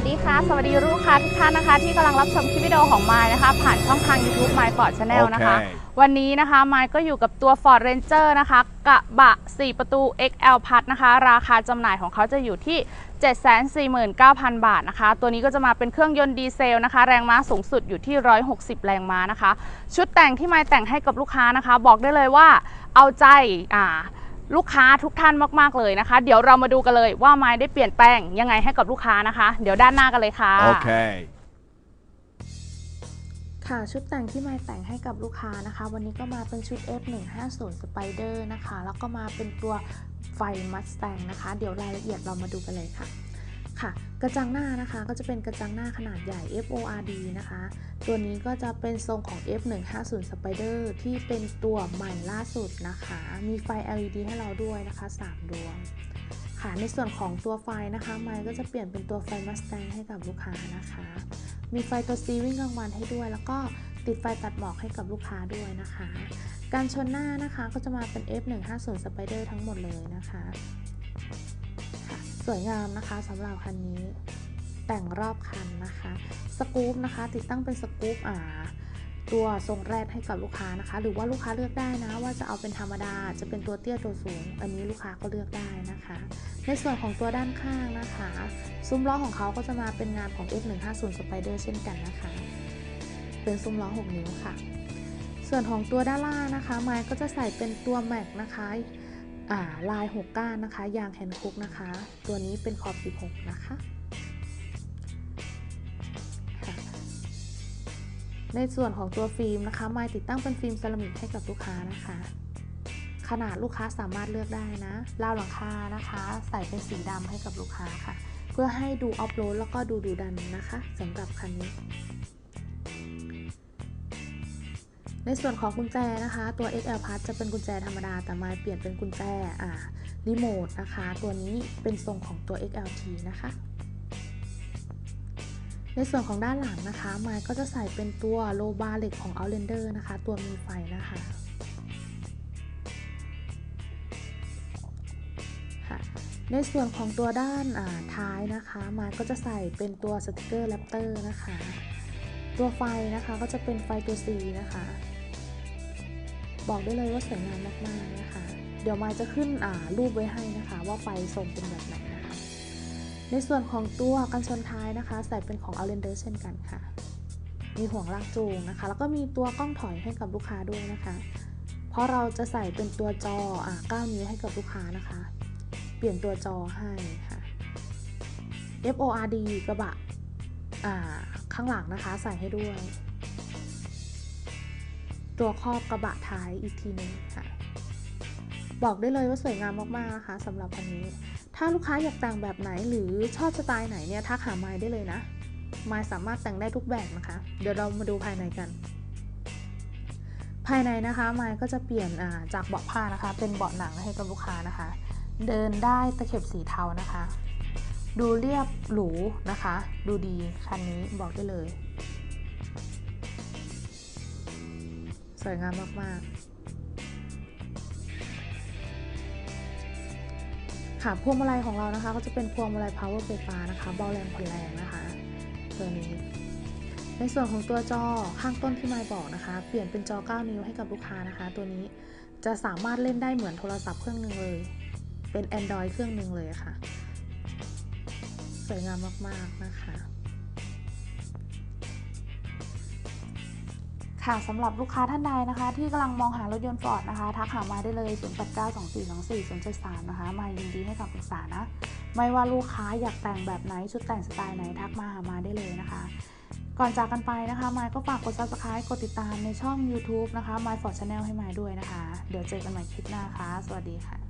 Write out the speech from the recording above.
วัสดีค่ะ สวัสดีลูกค้าทุกท่านนะคะ ที่กำลังรับชมคลิปวิดีโอของมายนะคะ ผ่านช่องทาง YouTube My Ford Channel นะคะโอเควันนี้นะคะมายก็อยู่กับตัว Ford Ranger นะคะ กระบะ 4 ประตู XL พัดนะคะ ราคาจำหน่ายของเขาจะอยู่ที่ 749,000 บาทนะคะ ตัวนี้ก็จะมาเป็นเครื่องยนต์ดีเซลนะคะ แรงม้าสูงสุดอยู่ที่ 160 แรงม้านะคะ ชุดแต่งที่มายแต่งให้กับลูกค้านะคะ บอกได้เลยว่าเอาใจอ่า ลูกค้าทุกท่านมากๆเลยนะคะ เดี๋ยวเรามาดูกันเลยว่าไม้ได้เปลี่ยนแปลงยังไงให้กับลูกค้านะคะ เดี๋ยวด้านหน้ากันเลยค่ะ Okay. ค่ะชุดแต่งที่ไมายแต่งให้กับลูกค้านะคะ วันนี้ก็มาเป็นชุด F150 Spider นะคะ แล้วก็มาเป็นตัวไฟ Mustang นะคะ เดี๋ยวรายละเอียดเรามาดูกันเลยค่ะ ค่ะ กระจังหน้านะคะก็จะเป็นกระจังหน้าขนาดใหญ่ FORD นะคะ ตัวนี้ก็จะเป็นทรงของ F150 Spider ที่เป็นตัวใหม่ล่าสุดนะคะ มีไฟ LED ให้เราด้วยนะคะ 3 ดวง ค่ะ ในส่วนของตัวไฟนะคะไมค์ก็จะเปลี่ยนเป็นตัวไฟ Mustang ให้กับลูกค้านะคะ มีไฟตัวซีวิ่งกลางวันให้ด้วย แล้วก็ติดไฟตัดหมอกให้กับลูกค้าด้วยนะคะ การชนหน้านะคะก็จะมาเป็น F150 Spider ทั้งหมดเลยนะคะ วยงามนะคะสำหรับคันนี้แต่งรอบคันนะคะสกู๊ปนะคะ ติดตั้งเป็นสกู๊ปอ่าตัวทรงแรดให้กับลูกค้านะคะ หรือว่าลูกค้าเลือกได้นะ ว่าจะเอาเป็นธรรมดาจะเป็นตัวเตี้ยตัวสูง อันนี้ลูกค้าก็เลือกได้นะคะ ในส่วนของตัวด้านข้างนะคะซุ้มล้อของเขาก็จะมาเป็นงานของ F150 Spider เช่นกันนะคะ เป็นซุ้มล้อ 6 นิ้วค่ะ ส่วนของตัวด้านล่างนะคะ ไม้ก็จะใส่เป็นตัวแม็กนะคะ ลาย 6 ก้านนะคะ ยางแฮนด์คุกนะคะ ตัวนี้เป็นขอบ 16นะคะคะ ในส่วนของตัวฟิล์มนะคะไม้ติดตั้งเป็นฟิล์มเซรามิกให้กับลูกค้านะคะ ขนาดลูกค้าสามารถเลือกได้นะราวหลังคานะคะ ใส่เป็นสีดำให้กับลูกค้าค่ะ เพื่อให้ดูออฟโรดแล้วก็ดูดูดันนะคะสำหรับคันนี้ ในส่วนของกุญแจนะคะ ตัว XL Plus จะเป็นกุญแจธรรมดา แต่มาเปลี่ยนเป็นกุญแจอ่ารีโมทนะคะ ตัวนี้เป็นทรงของตัว XLT นะคะ ในส่วนของด้านหลังนะคะไมค์ก็จะใส่เป็นตัวโลบาร์เหล็กของ Outlander นะคะ ตัวมีไฟนะคะในส่วนของตัวด้านาท้ายนะคะ มาก็จะใส่เป็นตัวสติกเกอร์แรปเตอร์นะคะ ตัวไฟนะคะก็จะเป็นไฟตัว C นะคะ บอกได้เลยว่าสวยงามมากๆนะคะ เดี๋ยวมาจะขึ้นอ่ารูปไว้ให้นะคะ ว่าไฟทรงเป็นแบบไหนนะคะ ในส่วนของตัวกันชนท้ายนะคะ ใส่เป็นของ Outlander เช่นกันค่ะ มีห่วงลากจูงนะคะ แล้วก็มีตัวกล้องถอยให้กับลูกค้าด้วยนะคะ เพราะเราจะใส่เป็นตัวจออ่า9นิ้วให้กับลูกค้านะคะ เปลี่ยนตัวจอให้ค่ะ FORD กระบะอ่าข้างหลังนะคะ ใส่ให้ด้วย ตัวครอบกระบะท้ายอีกทีหนึงค่ะ บอกได้เลยว่าสวยงามมากๆนะคะสำหรับคันนี้ ถ้าลูกค้าอยากแต่งแบบไหนหรือชอบสไตล์ไหนเนี่ยทักหาไมค์ได้เลยนะไมค์สามารถแต่งได้ทุกแบบนะคะ เดี๋ยวเรามาดูภายในกัน ภายในนะคะไมค์ก็จะเปลี่ยนาจากเบาะผ้านะคะ เป็นเบาะหนังให้กับลูกค้านะคะ เดินได้ตะเข็บสีเทานะคะ ดูเรียบหรูนะคะ ดูดีคันนี้บอกได้เลย วยงามมากๆ ค่ะพวงมาลัยของเรานะคะ ก็จะเป็นพวงมาลัย power ไฟฟ้านะคะเบาแรงผ่อนแรงนะคะตัวนี้ ในส่วนของตัวจอข้างต้นที่ไมค์บอกนะคะ เปลี่ยนเป็นจอ 9 นิ้วให้กับลูกค้านะคะ ตัวนี้จะสามารถเล่นได้เหมือนโทรศัพท์เครื่องหนึ่งเลย เป็น Android เครื่องหนึ่งเลยค่ะ สวยงามมากๆนะคะ ค่ะสำหรับลูกค้าท่านใดนะคะ ที่กำลังมองหารถยนต์ฟอร์ดนะคะทักหามาได้เลย 0892424073 นะคะ มายินดีให้คำปรึกษานะ ไม่ว่าลูกค้าอยากแต่งแบบไหน ชุดแต่งสไตล์ไหนทักมาหามาได้เลยนะคะ ก่อนจากกันไปนะคะ มายก็ฝากกด subscribe กดติดตามในช่อง YouTube นะคะ My Ford Channel ให้มายด้วยนะคะ เดี๋ยวเจอกันใหม่คลิปหน้าค่ะ สวัสดีค่ะ